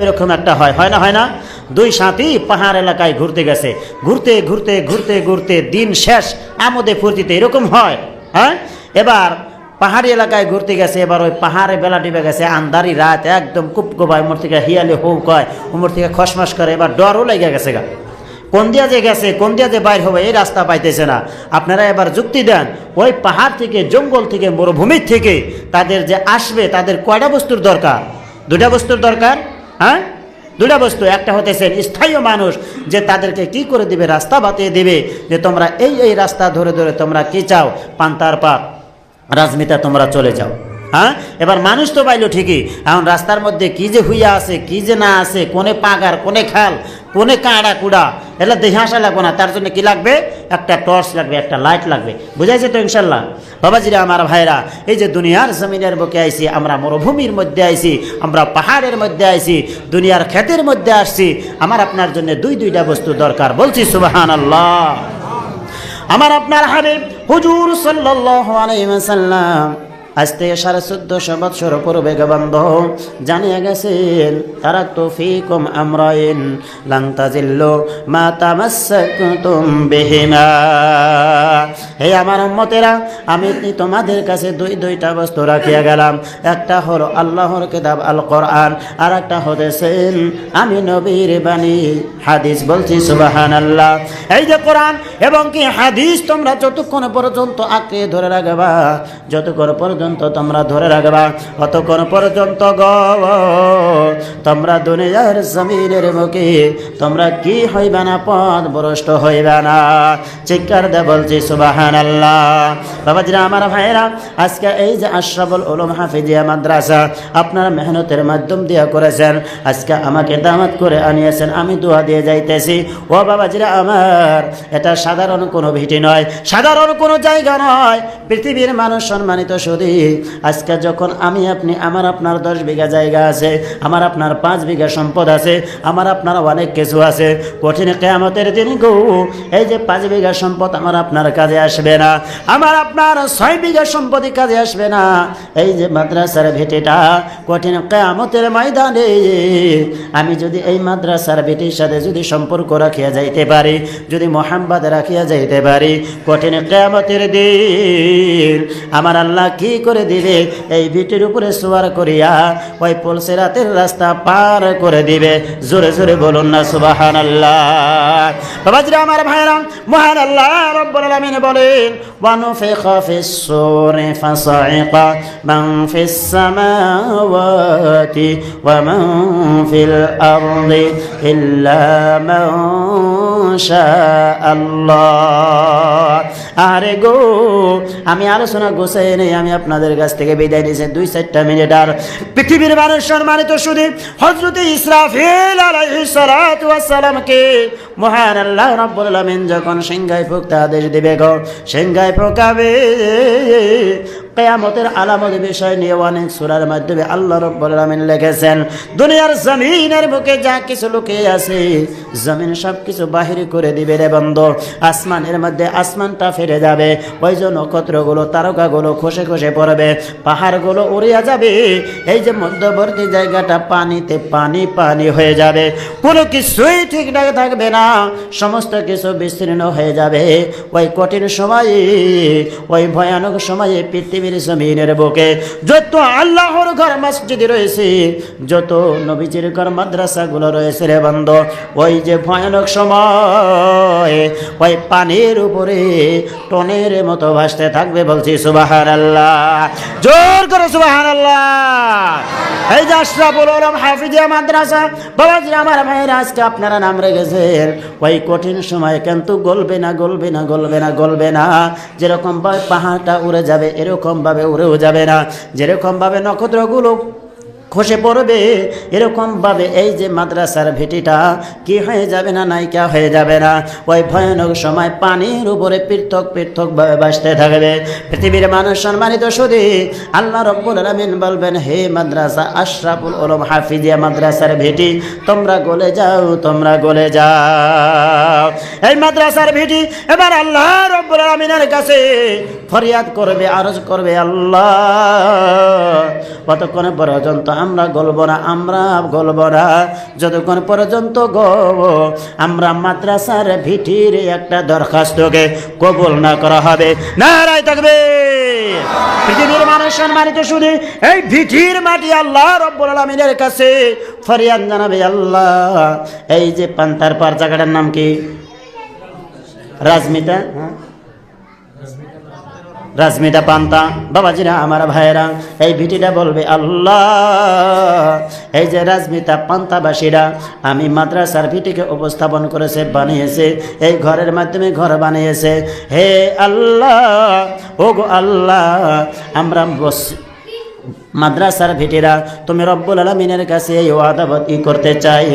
এরকম একটা হয়। হয় না হয় না? দুই সাথী পাহাড় এলাকায় ঘুরতে গেছে। ঘুরতে ঘুরতে ঘুরতে ঘুরতে দিন শেষ। আমোদে ফুর্তিতে এরকম হয় হ্যাঁ? এবার পাহাড়ি এলাকায় ঘুরতে গেছে, এবার ওই পাহাড়ে বেলা টিপে গেছে আন্দারি রাত, একদম কুপ কোপায় উমর থেকে হিয়ালি হৌ কয়, উমর থেকে খসমাস করে, এবার ডরও লেগে গেছে গা। কোন দিয়া যে গেছে, কোন দিয়া যে বাইর হবে, এই রাস্তা পাইতেছে না। আপনারা এবার যুক্তি দেন, ওই পাহাড় থেকে, জঙ্গল থেকে, মরুভূমির থেকে তাদের যে আসবে, তাদের কয়টা বস্তুর দরকার? দুটা বস্তুর দরকার? হ্যাঁ? দুটা বস্তু, একটা হতেছে স্থায়ী মানুষ যে তাদেরকে কি করে দিবে, রাস্তা বাতিয়ে দিবে, যে তোমরা এই এই রাস্তা ধরে ধরে তোমরা কি চাও? পান্তার পা রাজমিতা, তোমরা চলে যাও। হ্যাঁ? এবার মানুষ তো পাইলো ঠিকই, এখন রাস্তার মধ্যে কি যে হুইয়া আছে, কি যে না আছে, কোনে পাগার, কোনে খাল কোনে কাঁড়া কুড়া এগুলো দেখে আসা লাগবে না, তার জন্য কি লাগবে? একটা টর্চ লাগবে, একটা লাইট লাগবে। বুঝাইছে তো ইনশাল্লাহ? বাবাজিরা, আমার ভাইরা এই যে দুনিয়ার জমিনের বুকে আইছি, আমরা মরুভূমির মধ্যে আইছি, আমরা পাহাড়ের মধ্যে আইছি, দুনিয়ার ক্ষেতের মধ্যে আসছি, আমার আপনার জন্য দুই দুইটা বস্তু দরকার। বলছি সুবাহান আমার আপনার হাবিব হুজুর সাল্লাল্লাহু আলাইহি ওয়াসাল্লাম আজ থেকে সাড়ে চোদ্দশো বৎসর পূর্বে গবন্ধ জানিয়ে গেছেন, তারা তো ফিকুম আমরাইন মা তামাসাকুতুম বিহিমা। হে আমার উম্মতেরা, আমি তোমাদের কাছে দুই দুইটা বস্তু রাখিয়া গেলাম? একটা হলো আল্লাহর কিতাব আল কোরআন আর একটা হতেছেন, আমি নবীর বাণী, হাদিস বলছি সুবাহান আল্লাহ এই যে কোরআন, এবং কি হাদিস তোমরা যতক্ষণ পর্যন্ত আঁকড়ে ধরে রাখবা, যতক্ষণ পর্যন্ত তোমরা ধরে রাখবা। ততক্ষণ পর্যন্ত গ, তোমরা দুনিয়ার জমিনের মুখে তোমরা কি হইবে না, পথ ভ্রষ্ট হইবে না। চিৎকার দে বলছি সুবাহান আল্লাহ বাবাজিরা, আমার ভাইরা আজকে এই যে আশরাফুল উলুম হাফিজিয়া মাদ্রাসা আপনারা মেহনতের মাধ্যম দিয়ে করেছেন, আজকে আমাকে দামাত করে আনিয়েছেন, আমি দোয়া দিয়ে যাইতেছি। ও বাবা বাবাজিরা, আমার, এটা সাধারণ কোনো ভিটি নয়, সাধারণ কোনো জায়গা নয়। পৃথিবীর মানুষ সম্মানিত শুধু আজকে যখন আমি আপনি, আমার আপনার দশ বিঘা জায়গা আছে, আমার আপনার পাঁচ বিঘা সম্পদ আছে, আমার আপনার অনেক কিছু আছে, কঠিন কেয়ামতের দিন গো, এই যে পাঁচ বিঘা সম্পদ আমার আপনার কাজে আসবে না, আমার আপনার ছয় বিঘা সম্পত্তি কাজে আসবে না, এই যে মাদ্রাসার ভেটেটা কঠিন কেয়ামতের ময়দানে, আমি যদি এই মাদ্রাসার ভেটির সাথে যদি সম্পর্ক রাখিয়া যাইতে পারি, যদি মোহাম্মদ রাখিয়া যাইতে পারি, কঠিন কেয়ামতের দিন, আমার আল্লাহ কি করে দিবে এই ভিটির উপরে সোয়ার করিয়া ওই পলসে রাতের রাস্তা পার করে দিবে জোরে জোরে বলুন না সুবাহান আল্লাহ বাবাজিরা আমার ভাইরা মহান আল্লাহ রব্বুল আলামিন বলেন ونفخ في الصور فصعق من في السماوات ومن في الأرض إلا من আরে গো, আমি আলোচনা নেই, আমি আপনাদের কাছ থেকে বিদায় নিয়েছি দুই চারটা মিনিট। আর পৃথিবীর মানুষ সম্মানিত শুধু হজরত ইসরাফিল আলাইসালামকে মহান আল্লাহ রব্বুল যখন সিংহায় ফুকতে আদেশ দিবে গো, সিংহায় কেয়ামতের আলামত বিষয় নিয়ে অনেক সুরার মাধ্যমে আল্লাহ রব্বুল আলামিন লিখেছেন, দুনিয়ার জমিনের বুকে যা কিছু লুকিয়ে আছে, জমিন সব কিছু বাহির করে দিবে রে বন্ধ। আসমানের মধ্যে আসমানটা ফিরে যাবে। ওই যে নক্ষত্রগুলো তারকাগুলো খসে খসে পড়বে। পাহাড়গুলো উড়িয়া যাবে। এই যে মধ্যবর্তী জায়গাটা পানিতে পানি পানি হয়ে যাবে। কোনো কিছুই ঠিকঠাক থাকবে না। সমস্ত কিছু বিস্তীর্ণ হয়ে যাবে। ওই কঠিন সময়ে, ওই ভয়ানক সময়ে পৃথিবীর জমিনের বুকে যত আল্লাহর ঘর মসজিদ রয়েছে, যত নবীজির ঘর মাদ্রাসাগুলো রয়েছে রে বন্ধ, ওই যে ভয়ানক সময় ওই পানির উপরে টনের মতো ভাসতে থাকবে বলছি সুবাহার আল্লাহ জোর করে সুবাহার আল্লাহ এই যে আশরাফুল আলম হাফিজিয়া মাদ্রাসা বাবাজি আমার ভাইয়ের আজকে আপনারা নাম রেখেছেন। ওই কঠিন সময় কিন্তু গলবে না গলবে না গলবে না গলবে না। যেরকম পাহাড়টা উড়ে যাবে এরকম ভাবে উড়েও যাবে না। যেরকম ভাবে নক্ষত্রগুলো খসে পড়বে। এরকম ভাবে এই যে মাদ্রাসার ভেটিটা কি হয়ে যাবে না নায়িকা হয়ে যাবে না? ওই ভয়ানক সময় পানির উপরে পৃথক পৃথক ভাবে বাসতে থাকবে। পৃথিবীর মানুষ সম্মানিত শুধু আল্লাহ রব্বুল আলামিন বলবেন, হে মাদ্রাসা আশরাফুল ওলম হাফিজিয়া মাদ্রাসার ভেটি, তোমরা গলে যাও, তোমরা গলে যাও। এই মাদ্রাসার ভেটি এবার আল্লাহ রব্বুল আলামিনের কাছে ফরিয়াদ করবে, আরজ করবে, আল্লাহ। কতক্ষণ পর্যন্ত আমরা গলব না, আমরা গলব না। যতক্ষণ পর্যন্ত গো, আমরা মাদ্রাসার ভিটির একটা দরখাস্তকে কবুল না করা হবে, নারায় থাকবে। পৃথিবীর মানুষ সম্মানিত শুধু, এই ভিটির মাটি আল্লাহ রব্বুল আলমিনের কাছে। ফরিয়াদ জানাবে আল্লাহ। এই যে পান্তার পার জায়গাটার নাম কি? রাজমিতা? হ্যাঁ? রাজমিতা পান্তা। বাবাজিরা, আমার ভাইয়েরা, এই ভিটিটা বলবে আল্লাহ। এই যে রাজমিতা পান্তাবাসীরা, আমি মাদ্রাসার ভিটিকে উপস্থাপন করেছে, বানিয়েছে, এই ঘরের মাধ্যমে ঘর বানিয়েছে। হে আল্লাহ ও গো আল্লাহ, আমরা মাদ্রাসার ভিটিরা, তুমি রব্বুল আলমিনের কাছে এই ওয়াদাবত করতে চাই।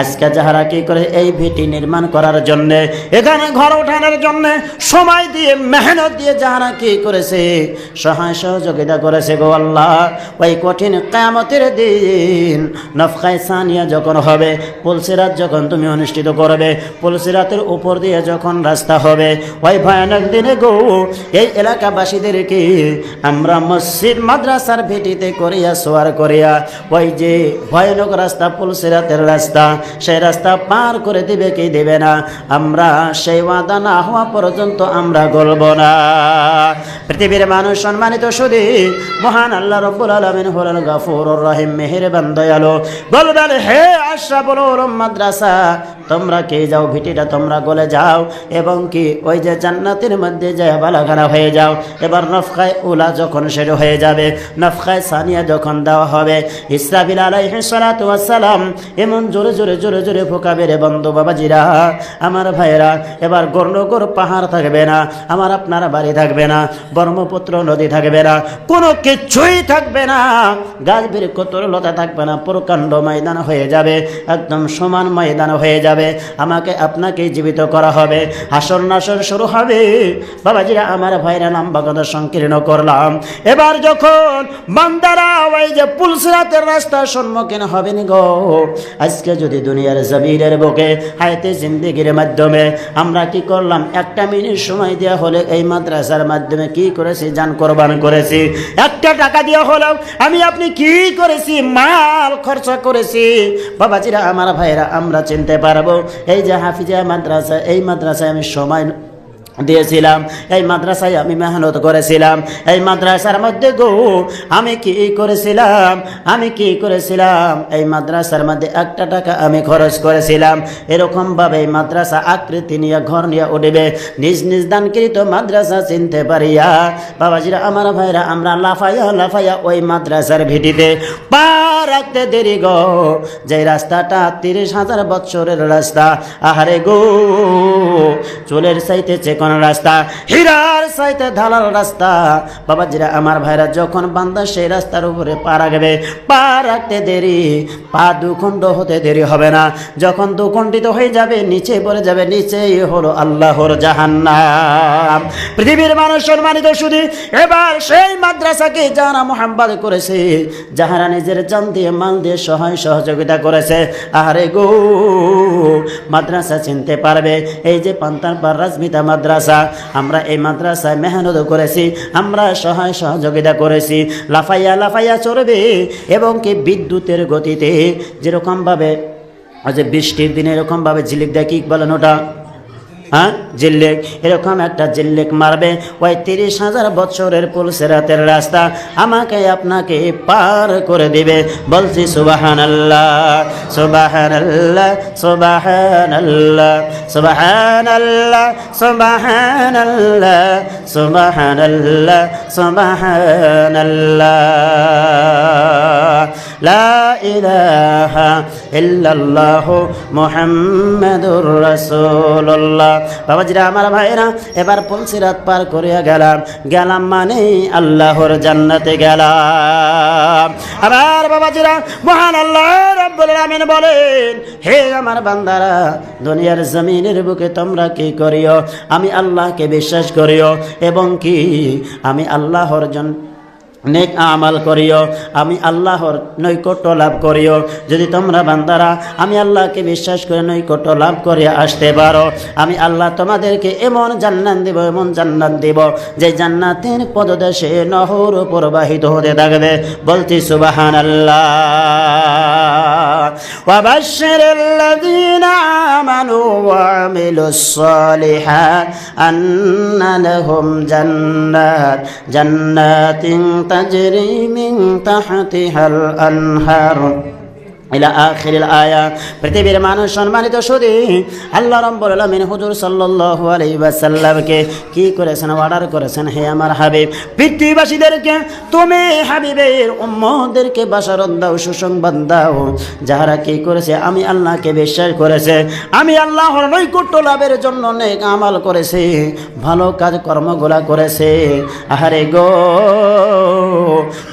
আজকে যাহারা কি করে এই ভিটি নির্মাণ করার জন্যে, এখানে ঘর ওঠানোর জন্য সময় দিয়ে, মেহনত দিয়ে যাহারা কি করেছে, সহায় সহযোগিতা করেছে গো আল্লাহ। ওই কঠিন কামতের দিন নফকায় সানিয়া যখন হবে, পুলসিরাত যখন তুমি অনুষ্ঠিত করবে, পুলসিরাতের উপর দিয়ে যখন রাস্তা হবে, ওই ভয়ানক দিনে গো, এই এলাকাবাসীদেরকে আমরা মসজিদ, মাদ্রাসার ভিটিতে করিয়া, সোয়ার করিয়া, ওই যে ভয়ানক রাস্তা, পুলসিরাতের রাস্তা, সেই রাস্তা পার করে দিবে কি দেবে না? আমরা সেই ওয়াদা না হওয়া পর্যন্ত আমরা গলব না। পৃথিবীর মানুষ সম্মানিত শুধু মহান আল্লাহ রব্বুল আলমিন হলেন গাফুর রহিম, মেহেরবান, দয়ালু। বলবেন, হে আশা বলো মাদ্রাসা, তোমরা কে যাও, ভিটিটা তোমরা গলে যাও এবং কি ওই যে জান্নাতের মধ্যে যায় বালাখানা হয়ে যাও? এবার নফখায় উলা যখন সেটা হয়ে যাবে, নফখায় সানিয়া যখন দেওয়া হবে, ইসরাফিল ইসরাবিল আলাইসালাম এমন জোরে জোরে জোরে জোরে ফোকাবে রে বন্ধু বাবাজিরা, আমার ভাইয়েরা, এবার গর্ণগর পাহাড় থাকবে না, আমার আপনার বাড়ি থাকবে না, ব্রহ্মপুত্র নদী থাকবে না, কোনো কিছুই থাকবে না গাছ কতর লতা থাকবে না, প্রকাণ্ড ময়দান হয়ে যাবে, একদম সমান ময়দান হয়ে যাবে, আমাকে আপনাকে জীবিত করা হবে, হাসর নাসর শুরু হবে, বাবাজিরা, আমার ভাইরা নাম কথা সংকীর্ণ করলাম, এবার যখন বান্দারা, ওই যে পুলসরাতের রাস্তার সম্মুখীন হবেন গো। আজকে যদি দুনিয়ার জমিনের বুকে হাইতে জিন্দিগির মাধ্যমে আমরা কি করলাম? একটা মিনিট সময় দেওয়া হলে এই মাদ্রাসার মাধ্যমে কি করেছি? যান কোরবান করেছি। একটা টাকা দেওয়া হলেও আমি আপনি কি করেছি? মাল খরচা করেছি। বাবাজিরা, আমার ভাইরা আমরা চিনতে পারব। এই যে হাফিজা মাদ্রাসা, এই মাদ্রাসায় আমি সময় দিয়েছিলাম। এই মাদ্রাসায় আমি মেহনত করেছিলাম। এই মাদ্রাসার মধ্যে গো, আমি কি করেছিলাম? আমি কি করেছিলাম? এই মাদ্রাসার মধ্যে একটা টাকা আমি খরচ করেছিলাম। এরকমভাবে এই মাদ্রাসা আকৃতি নিয়ে, ঘর নিয়ে উঠবে। নিজ নিজ দানকৃত মাদ্রাসা চিনতে পারিয়া, বাবাজিরা, আমার ভাইরা, আমরা লাফাইয়া লাফাইয়া ওই মাদ্রাসার ভিটিতে পা রাখতে দেরি গো। যে রাস্তাটা তিরিশ হাজার বৎসরের রাস্তা, আহারে গো, চুলের চাইতে চেকন রাস্তা, হীরার সাইতে ঢালাল রাস্তা, বাবাজিরা, আমার ভাইরা, যখন বান্দা সেই রাস্তার উপরে পা রাখবে, পা রাখতে দেরি, পা দুখণ্ড হতে দেরি হবে না। যখন দুখণ্ডিত হয়ে যাবে, নিচে পড়ে যাবে, নিচেই হলো আল্লাহর জাহান্নাম। পৃথিবীর মানুষ সম্মানিত শুধু, এবার সেই মাদ্রাসাকে যারা মোহাম্মদ করেছে, যাহারা নিজের জান দিয়ে, মাল দিয়ে সহায় সহযোগিতা করেছে আরে গো, মাদ্রাসা চিনতে পারবে, এই যে পান্তার পার রাজমিতা মাদ্রাসা, আমরা এই মাদ্রাসায় মেহনত করেছি, আমরা সহায় সহযোগিতা করেছি। লাফাইয়া লাফাইয়া চড়বে এবং কি বিদ্যুতের গতিতে যেরকমভাবে, আজ বৃষ্টির দিনে এরকমভাবে ঝিলিক দেয় কি বলেন ওটা হ্যাঁ? জিল্লেক, এরকম একটা জিল্লেক মারবে। ওই তিরিশ হাজার বছরের পুলসেরাতের রাস্তা আমাকে আপনাকে পার করে দিবে। বলছি সুবাহান আল্লাহ সুবাহান আল্লাহ সুবাহান আল্লাহ সুবাহান আল্লাহ সুবাহান আল্লাহ সুবাহান আল্লাহ সুবাহান আল্লাহ লা ইলাহা আমার ভাইরা এবার পলসিরাত পার করিয়া গেলাম। গেলাম মানে আল্লাহর জান্নাতে গেলাম। আবার বাবাজিরা, মহান আল্লাহ রাব্বুল আলামিন বলেন, হে আমার বান্দারা, দুনিয়ার জমিনের বুকে তোমরা কি করিও? আমি আল্লাহকে বিশ্বাস করিও। এবং কি? আমি আল্লাহর জন্য নেক আমাল করিও। আমি আল্লাহর নৈকট্য লাভ করিও। যদি তোমরা বান্দারা, আমি আল্লাহকে বিশ্বাস করে নৈকট্য লাভ করে আসতে পারো। আমি আল্লাহ তোমাদেরকে এমন জান্নাত দেব, এমন জান্নাত দেব, যে জান্নাতের পদদেশে নহর প্রবাহিত হতে থাকবে। বলছি সুবাহান আল্লাহ وبشر الذين آمنوا وعملوا الصالحات أن لهم جنات جنات تجري من تحتها الأنهار. পৃথিবীর মানুষ সম্মানিত শুধু আল্লাহ রব্বুল আলামিন হুজুর সাল্লাল্লাহু আলাইহি ওয়াসাল্লামকে কি করেছেন, অর্ডার করেছেন? হে আমার হাবিব, পৃথিবীবাসীদেরকে, তুমি হাবিবের উম্মতদেরকে বাশারত দাও, সুসংবাদ দাও। যারা কি করেছে, আমি আল্লাহকে বিশ্বাস করেছে। আমি আল্লাহর নৈকট্য লাভের জন্য নেক আমাল করেছে, ভালো কাজ কর্মগুলা করেছে। আহারে গো,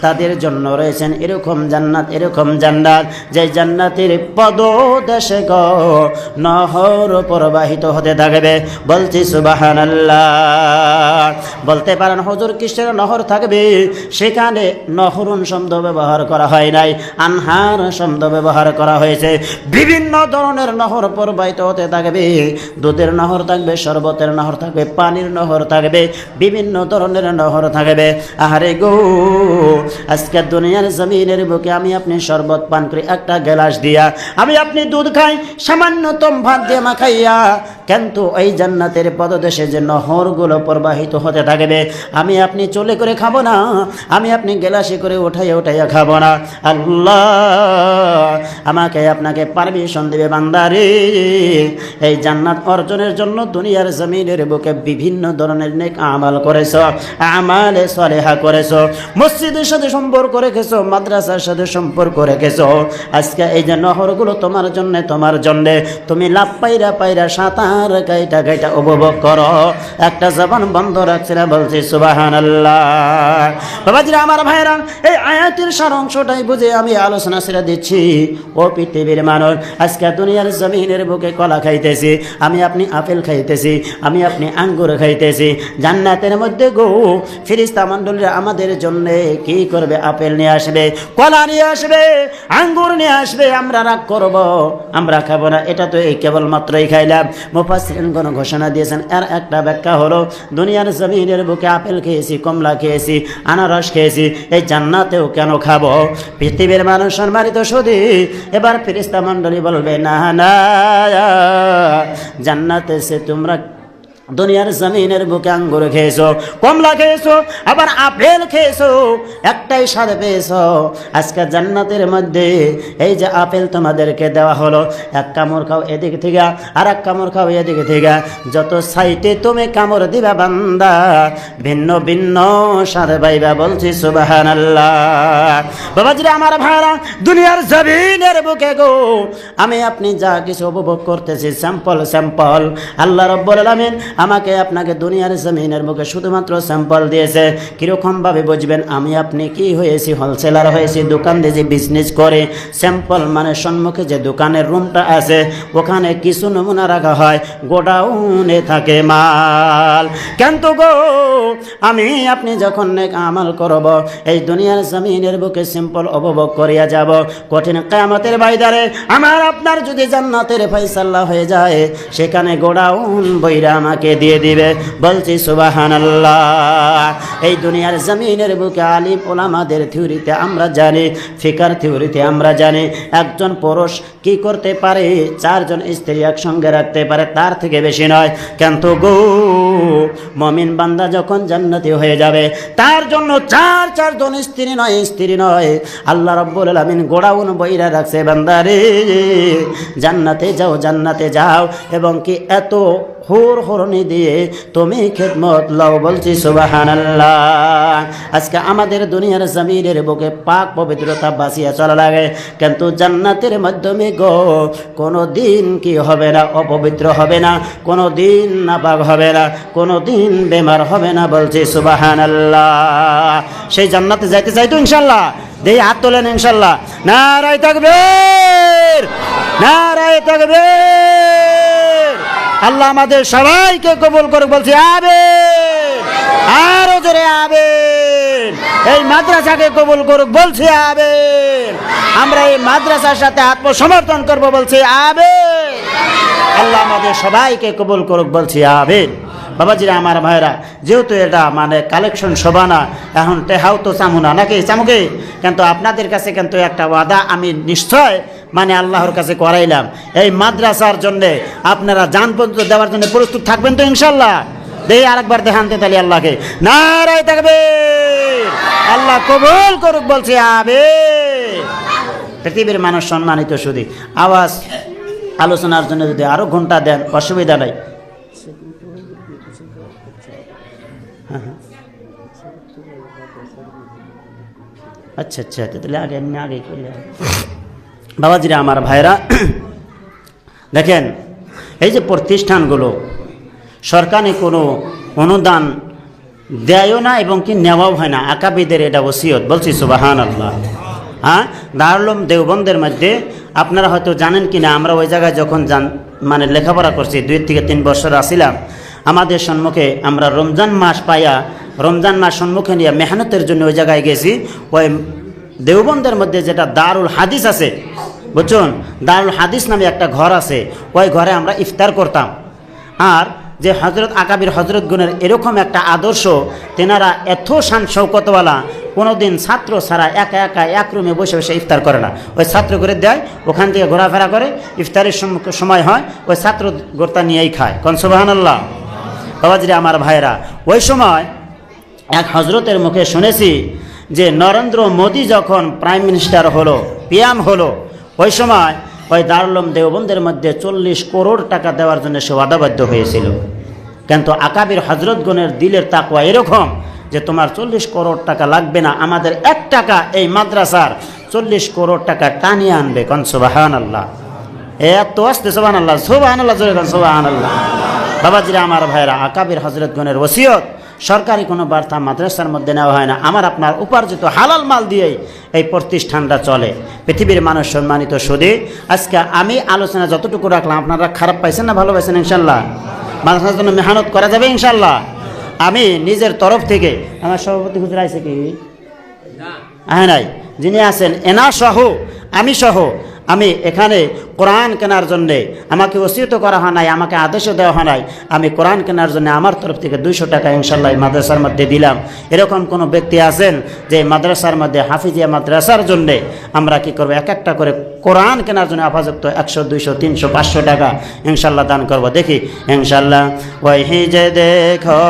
তাদের জন্য রয়েছেন এরকম জান্নাত এরকম জান্নাত। যে জান্নাতের পদ দেশে গ, নহর প্রবাহিত হতে থাকবে। বলছি সুবাহান বলতে পারেন, হজুর কিসের নহর থাকবে? সেখানে নহরুন শব্দ ব্যবহার করা হয় নাই, আনহার শব্দ ব্যবহার করা হয়েছে। বিভিন্ন ধরনের নহর প্রবাহিত হতে থাকবে। দুধের নহর থাকবে, শরবতের নহর থাকবে, পানির নহর থাকবে, বিভিন্ন ধরনের নহর থাকবে। আহারে গো আজকে দুনিয়ার জমিনের বুকে আমি আপনি শরবত পান করি একটা গ্লাস দিয়া, আমি আপনি দুধ খাই, সামান্যতম ভাত দিয়ে মাখাইয়া কিন্তু এই জান্নাতের পদদেশে যে নহরগুলো প্রবাহিত হতে থাকবে, আমি আপনি চলে করে খাব না, আমি আপনি গেলাসে করে উঠাইয়া উঠাইয়া খাব না। আল্লাহ, আমাকে আপনাকে পারমিশন দেবে বান্দারে, এই জান্নাত অর্জনের জন্য দুনিয়ার জমিনের বুকে বিভিন্ন ধরনের নেক আমাল করেছ, আমালে সলেহা করেছ, মসজিদের সাথে সম্পর্ক রেখেছো, মাদ্রাসার সাথে সম্পর্ক রেখেছো আজকে এই যে নহরগুলো তোমার জন্য, তোমার জন্যে। তুমি লাভ পাইরা পাইরা সাঁতার গাইটা গাইটা উপভোগ করো। একটা জবান বন্ধ রাখছে না বলছি সুবাহান আল্লাহ আমার ভাইরা এই আয়াতের সার অংশটাই বুঝে আমি আলোচনা সেরে দিচ্ছি। ও পৃথিবীর মানুষ, আজকে দুনিয়ার জমিনের বুকে কলা খাইতেছি, আমি আপনি আপেল খাইতেছি, আমি আপনি আঙ্গুর খাইতেছি। জান্নাতের মধ্যে গো, ফিরিস্তা মণ্ডলীরা আমাদের জন্য কি করবে? আপেল নিয়ে আসবে, কলা নিয়ে আসবে, আঙ্গুর নিয়ে আসবে, আমরা রাগ করব, আমরা খাব না। এটা তো এই কেবলমাত্রই খাইলাম। মুফাসরিনগণ ঘোষণা দিয়েছেন, এর একটা ব্যাখ্যা হলো, দুনিয়ার জমিনের বুকে আপেল খেয়েছি, কমলা খেয়েছি, আনারস খেয়েছি, এই জান্নাতেও কেন খাব? পৃথিবীর মানুষ সম্মানিত শুধু এবার ফিরিস্তা মণ্ডলী বলবে, না না, জান্নাতে সে তোমরা দুনিয়ার জমিনের বুকে আঙ্গুর খেয়েছো, কমলা খেয়েছো, আবার আপেল খেয়েছো, একটাই স্বাদ পেয়েছ। আজকে জান্নাতের মধ্যে এই যে আপেল তোমাদেরকে দেওয়া হলো, এক কামড় খাও এদিক থেকে আর এক কামড় খাও এদিক থেকে। যত সাইটে তুমি কামড় দিবা বান্দা, ভিন্ন ভিন্ন স্বাদ পাইবা বলছি সুবাহান আল্লাহ বাবাজিরা, আমার ভাড়া দুনিয়ার জমিনের বুকে গো, আমি আপনি যা কিছু উপভোগ করতেছি, স্যাম্পল স্যাম্পল। আল্লাহ রব্বুল আলামিন আমাকে আপনাকে দুনিয়ার জমিনের মুখে শুধুমাত্র স্যাম্পল দিয়েছে। কীরকমভাবে বুঝবেন? আমি আপনি কি হয়েছি? হোলসেলার হয়েছি, দোকান দিয়ে যে বিজনেস করে স্যাম্পল মানে সম্মুখে যে দোকানের রুমটা আছে, ওখানে কিছু নমুনা রাখা হয়, গোডাউনে থাকে মাল। কিন্তু গো, আমি আপনি যখন আমাল করব, এই দুনিয়ার জমিনের বুকে সিম্পল উপভোগ করিয়া যাব, কঠিন কায়ামতের বাইদারে আমার আপনার যদি জান্নাতের ফয়সাল্লা হয়ে যায়, সেখানে গোডাউন বইরা আমাকে দিয়ে দিবে। বলছি সুবাহান এই দুনিয়ার জমিনের বুকে আলিম ওলামাদের থিওরিতে আমরা জানি, ফিকার থিওরিতে আমরা জানি, একজন পুরুষ কি করতে পারে, চারজন স্ত্রী একসঙ্গে রাখতে পারে, তার থেকে বেশি নয়। কিন্তু গো, মমিন বান্দা যখন জান্নাতি হয়ে যাবে, তার জন্য চার, চারজন স্ত্রী নয় স্ত্রী নয়। আল্লাহ রব্বুল আলমিন গোড়াউন বইরা রাখছে বান্দারে জান্নাতে যাও জান্নাতে যাও, এবং কি এত হুর হরণি দিয়ে তুমি খেদমত লও, বলছি সুবাহান আজকে আমাদের দুনিয়ার জমিনের বুকে পাক পবিত্রতা বাঁচিয়ে চলা লাগে, কিন্তু জান্নাতের মাধ্যমে গো কোনো দিন কি হবে না, অপবিত্র হবে না কোনো দিন নাপাক হবে না কোনো দিন বেমার হবে না, বলছি সুবাহান সেই জান্নাতে যাইতে চাই তো ইনশাল্লাহ, দেই হাত তোলেন ইনশাল্লাহ। নারায় থাকবে নারায় থাকবে আল্লাহ আমাদের সবাইকে কবুল করে বলছি আবে আরও জোরে আবে এই মাদ্রাসাকে কবুল করুক, বলছি আবে আমরা এই মাদ্রাসার সাথে আত্মসমর্পণ করব, বলছি আবে আল্লাহ আমাদের সবাইকে কবুল করুক, বলছি আবেন বাবাজিরা, আমার ভাইরা যেহেতু এটা মানে কালেকশন শোভানা এখন টেহাও তো চামু না নাকি চামুকে? কিন্তু আপনাদের কাছে কিন্তু একটা ওয়াদা, আমি নিশ্চয় মানে আল্লাহর কাছে করাইলাম। এই মাদ্রাসার জন্যে আপনারা যান পর্যন্ত দেওয়ার জন্য প্রস্তুত থাকবেন তো ইনশাল্লাহ দেই আরেকবার দেখানতে তাহলে আল্লাহকে। নারাই থাকবে আল্লাহ কবুল করুক বলছে আবে পৃথিবীর মানুষ সম্মানিত শুধু। আওয়াজ আলোচনার জন্য যদি আরও ঘণ্টা দেন, অসুবিধা নাই। হ্যাঁ। আচ্ছা আচ্ছা তাহলে আগে এমনি আগে করলে বাবাজিরা, আমার ভাইরা দেখেন, এই যে প্রতিষ্ঠানগুলো সরকারি কোনো অনুদান দেয়ও না এবং কি নেওয়াও হয় না। আকাবিদের এটা ওসিয়ত, বলছি সুবাহান আল্লাহ হ্যাঁ? দারুলম দেওবন্দের মধ্যে আপনারা হয়তো জানেন কি না আমরা ওই জায়গায় যখন যান মানে লেখাপড়া করছি, দুই থেকে তিন বছর আসিলাম, আমাদের সম্মুখে আমরা রমজান মাস পাইয়া, রমজান মাস সম্মুখে নিয়ে মেহনতের জন্য ওই জায়গায় গেছি, ওই দেওবন্দের মধ্যে যেটা দারুল হাদিস আছে, বুঝছেন? দারুল হাদিস নামে একটা ঘর আছে, ওই ঘরে আমরা ইফতার করতাম। আর যে হজরত আকাবির হজরত গুণের এরকম একটা আদর্শ, তেনারা এত শান শৌকতওয়ালা কোনোদিন ছাত্র ছাড়া একা একা এক রুমে বসে বসে ইফতার করে না। ওই ছাত্র করে দেয়, ওখান থেকে ঘোরাফেরা করে, ইফতারের সময় হয়, ওই ছাত্র গোর্তা নিয়েই খায়। কনসবাহান আল্লাহ বাবাজিরে আমার ভাইরা ওই সময় এক হজরতের মুখে শুনেছি যে নরেন্দ্র মোদী যখন প্রাইম মিনিস্টার হলো, পিএম হলো, ওই সময় ওই দারুলম দেওবন্দের মধ্যে চল্লিশ করোড় টাকা দেওয়ার জন্য সে ওয়াদাবাধ্য হয়েছিল। কিন্তু আকাবির হজরতগণের দিলের তাকুয়া এরকম যে তোমার চল্লিশ করোড় টাকা লাগবে না, আমাদের এক টাকা এই মাদ্রাসার চল্লিশ করোড় টাকা টানিয়ে আনবে। কন সুবাহান আল্লাহ এত আসতে সোবাহান আল্লাহ সোবাহান আল্লাহ জোরে কন সোবাহান আল্লাহ বাবাজিরা, আমার ভাইরা আকাবির হজরতগণের ওসিয়ত সরকারি কোনো বার্তা মাদ্রাসার মধ্যে নেওয়া হয় না। আমার আপনার উপার্জিত হালাল মাল দিয়েই এই প্রতিষ্ঠানটা চলে। পৃথিবীর মানুষ সম্মানিত সুদে। আজকে আমি আলোচনা যতটুকু রাখলাম আপনারা খারাপ পাইছেন না ভালো পাইছেন ইনশাল্লাহ? মাদ্রাসার জন্য মেহনত করা যাবে ইনশাল্লাহ? আমি নিজের তরফ থেকে আমার সভাপতি হুজুর আছে কি? হ্যাঁ নাই। যিনি আছেন এনা সহ আমি সহ আমি এখানে কোরআন কেনার জন্যে আমাকে ওসিয়ত করা হয় নাই, আমাকে আদেশও দেওয়া হয় নাই। আমি কোরআন কেনার জন্য আমার তরফ থেকে দুইশো টাকা ইনশাল্লাহ মাদ্রাসার মধ্যে দিলাম। এরকম কোনো ব্যক্তি আছেন যে মাদ্রাসার মধ্যে হাফিজিয়া মাদ্রাসার জন্যে আমরা কি করব? এক একটা করে কোরআন কেনার জন্য আপাযুক্ত একশো, দুইশো, তিনশো, পাঁচশো টাকা ইনশাল্লাহ দান করব। দেখি ইনশাল্লাহ ওই যে দেখো।